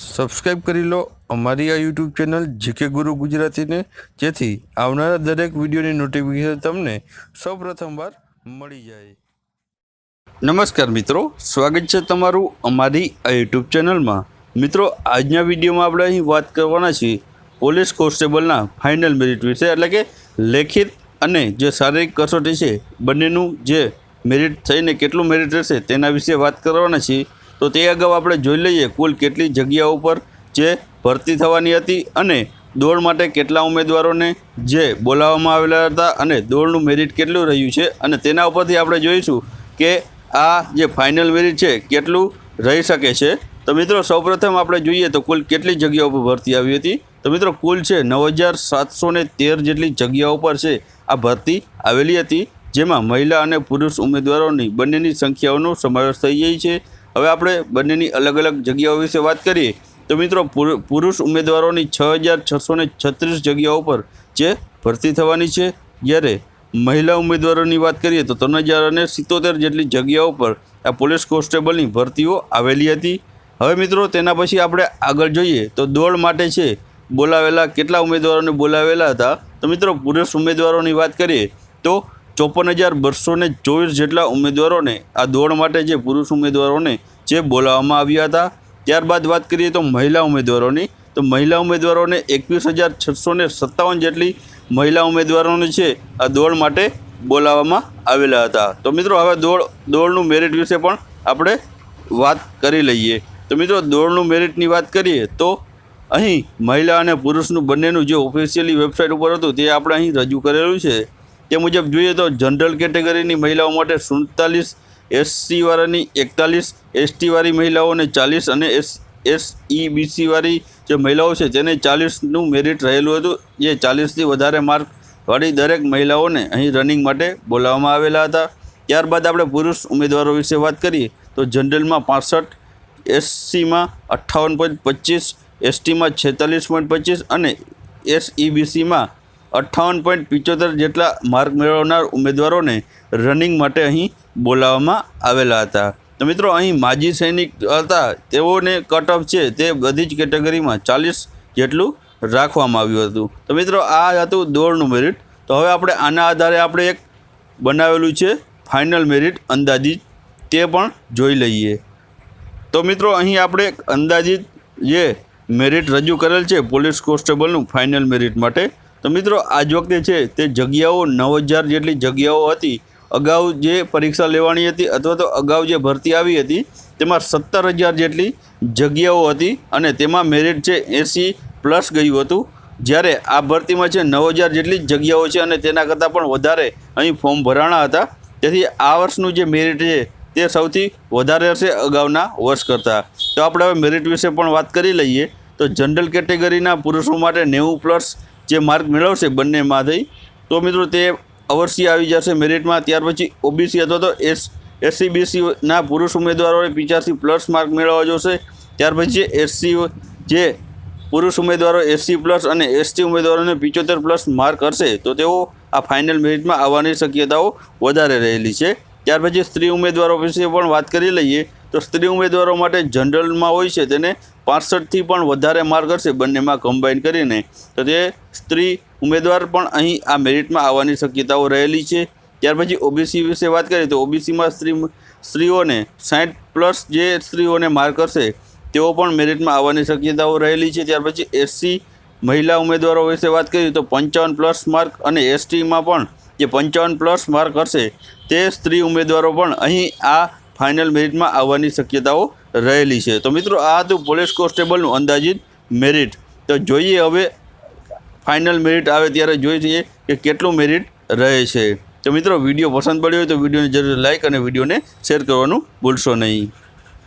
Subscribe કરી લો અમારી આ યુટ્યુબ ચેનલ જીકે ગુરુ ગુજરાતીને. જેથી આવનારા દરેક વિડીયોની નોટિફિકેશન તમને સૌપ્રથમવાર મળી જાય. નમસ્કાર મિત્રો, સ્વાગત છે તમારું અમારી આ યુટ્યુબ ચેનલમાં. મિત્રો, આજના વિડીયોમાં આપણે અહીં વાત કરવાના છીએ પોલીસ કોન્સ્ટેબલના ફાઇનલ મેરિટ વિશે, એટલે કે લેખિત અને જે શારીરિક કસોટી છે, બંનેનું જે મેરિટ થઈને કેટલું મેરિટ રહેશે તેના વિશે વાત કરવાના છીએ. તો તે અગાઉ આપણે જોઈ લઈએ કુલ કેટલી જગ્યાઓ પર જે ભરતી થવાની હતી અને દોડ માટે કેટલા ઉમેદવારોને જે બોલાવવામાં આવેલા હતા અને દોડનું મેરિટ કેટલું રહ્યું છે અને તેના ઉપરથી આપણે જોઈશું કે આ જે ફાઇનલ મેરિટ છે કેટલું રહી શકે છે. તો મિત્રો, સૌપ્રથમ આપણે જોઈએ તો કુલ કેટલી જગ્યાઓ પર ભરતી આવી હતી. તો મિત્રો, કુલ છે નવ હજાર સાતસો તેર જેટલી જગ્યાઓ પર છે આ ભરતી આવેલી હતી, જેમાં મહિલા અને પુરુષ ઉમેદવારોની બંનેની સંખ્યાઓનો સમાવેશ થઈ જાય છે. હવે આપણે બંનેની અલગ અલગ જગ્યાઓ વિશે વાત કરીએ. તો મિત્રો પુરુષ ઉમેદવારોની છ હજાર છસો ને છત્રીસ જગ્યાઓ પર જે ભરતી થવાની છે. જ્યારે મહિલા ઉમેદવારોની વાત કરીએ તો ત્રણ હજાર અને સિત્તોતેર જેટલી જગ્યાઓ પર આ પોલીસ કોન્સ્ટેબલની ભરતીઓ આવેલી હતી. હવે મિત્રો, તેના પછી આપણે આગળ જોઈએ તો દોડ માટે છે બોલાવેલા કેટલા ઉમેદવારોને બોલાવેલા હતા. તો મિત્રો, પુરુષ ઉમેદવારોની વાત કરીએ તો ચોપન હજાર બસો ને ચોવીસ જેટલા ઉમેદવારોને આ દોડ માટે જે પુરુષ ઉમેદવારોને જે બોલાવવામાં આવ્યા હતા, ત્યારબાદ વાત કરીએ તો મહિલા ઉમેદવારોની, તો મહિલા ઉમેદવારોને એકવીસ હજાર છસો ને સત્તાવન જેટલી મહિલા ઉમેદવારોને છે આ દોડ માટે બોલાવવામાં આવેલા હતા. તો મિત્રો, હવે દોડ, દોડનું મેરિટ વિશે પણ આપણે વાત કરી લઈએ. તો મિત્રો, દોડનું મેરિટની વાત કરીએ તો અહીં મહિલા અને પુરુષનું બંનેનું જે ઓફિશિયલી વેબસાઇટ ઉપર હતું તે આપણે અહીં રજૂ કરેલું છે. તે મુજબ જોઈએ તો જનરલ કેટેગરીની મહિલાઓ માટે સુડતાલીસ એસસીવાળાની એકતાલીસ એસટીવાળી મહિલાઓને ચાલીસ અને એસ એસ ઈ જે મહિલાઓ છે તેને ચાલીસનું મેરિટ રહેલું હતું, જે ચાલીસથી વધારે માર્કવાળી દરેક મહિલાઓને અહીં રનિંગ માટે બોલાવવામાં આવેલા હતા. ત્યારબાદ આપણે પુરુષ ઉમેદવારો વિશે વાત કરીએ તો જનરલમાં પાસઠ, એસસીમાં અઠ્ઠાવન પોઈન્ટ પચીસ, એસટીમાં છેતાલીસ પોઈન્ટ પચીસ અને એસઈબીસીમાં અઠ્ઠાવન પોઈન્ટ પિચોતેર જેટલા માર્ક મેળવનાર ઉમેદવારોને રનિંગ માટે અહીં બોલાવવામાં આવેલા હતા. તો મિત્રો, અહીં માજી સૈનિક હતા, તેઓને કટ ઓફ છે, તે બધી જ કેટેગરીમાં ચાલીસ જેટલું રાખવામાં આવ્યું હતું. તો મિત્રો, આ હતું દોડનું મેરિટ તો હવે આપણે આના આધારે આપણે એક બનાવેલું છે ફાઇનલ મેરિટ અંદાજિત તે પણ જોઈ લઈએ. તો મિત્રો, અહીં આપણે અંદાજિત જે મેરિટ રજૂ કરેલ છે પોલીસ કોન્સ્ટેબલનું ફાઇનલ મેરિટ માટે. તો મિત્રો, આજ વખતે છે તે જગ્યાઓ નવ હજાર જેટલી જગ્યાઓ હતી. અગાઉ જે પરીક્ષા લેવાની હતી અથવા તો અગાઉ જે ભરતી આવી હતી, તેમાં સત્તર હજાર જેટલી જગ્યાઓ હતી અને તેમાં મેરિટ છે એંસી પ્લસ ગયું હતું. જ્યારે આ ભરતીમાં છે નવ હજાર જેટલી જગ્યાઓ છે અને તેના કરતાં પણ વધારે અહીં ફોર્મ ભરાણા હતા. તેથી આ વર્ષનું જે મેરિટ છે તે સૌથી વધારે હશે અગાઉના વર્ષ કરતાં. તો આપણે હવે મેરિટ વિશે પણ વાત કરી લઈએ. તો જનરલ કેટેગરીના પુરુષો માટે નેવું પ્લસ જે માર્ક મેળવશે બંનેમાંથી, તો મિત્રો તે અવશ્ય આવી જશે મેરિટમાં. ત્યાર પછી ઓબીસી અથવા તો એસ એસસી બીસીના પુરુષ ઉમેદવારોએ પચાસી પ્લસ માર્ક મેળવવા જોશે. ત્યાર પછી એસસી જે પુરુષ ઉમેદવારો એસસી પ્લસ અને એસટી ઉમેદવારોને પિચોતેર પ્લસ માર્ક હશે, તો તેઓ આ ફાઇનલ મેરિટમાં આવવાની શક્યતાઓ વધારે રહેલી છે. ત્યાર પછી સ્ત્રી ઉમેદવારો વિશે પણ વાત કરી લઈએ. તો સ્ત્રી ઉમેદવારો માટે જનરલમાં હોય છે તેને પાસઠથી પણ વધારે માર્ક હશે બંનેમાં કમ્બાઈન કરીને. તો તે સ્ત્રી ઉમેદવાર પણ અહીં આ મેરિટમાં આવવાની શક્યતાઓ રહેલી છે. ત્યાર પછી ઓબીસી વિશે વાત કરીએ તો ઓબીસીમાં સ્ત્રી સ્ત્રીઓને સાઠ પ્લસ જે સ્ત્રીઓને માર્ક હશે, તેઓ પણ મેરિટમાં આવવાની શક્યતાઓ રહેલી છે. ત્યાર પછી એસસી મહિલા ઉમેદવારો વિશે વાત કરીએ તો પંચાવન પ્લસ માર્ક અને એસટીમાં પણ જે પંચાવન પ્લસ માર્ક હશે, તે સ્ત્રી ઉમેદવારો પણ અહીં આ ફાઇનલ મેરિટમાં આવવાની શક્યતાઓ રહેલી છે. તો મિત્રો, આ હતું પોલીસ કોન્સ્ટેબલનું અંદાજિત મેરિટ. તો જોઈએ હવે ફાઇનલ મેરિટ આવે ત્યારે જોઈ જઈએ કે કેટલું મેરિટ રહે છે. તો મિત્રો, વીડિયો પસંદ પડ્યો હોય તો વિડીયોને જરૂર લાઇક અને વિડીયોને શેર કરવાનું ભૂલશો નહીં.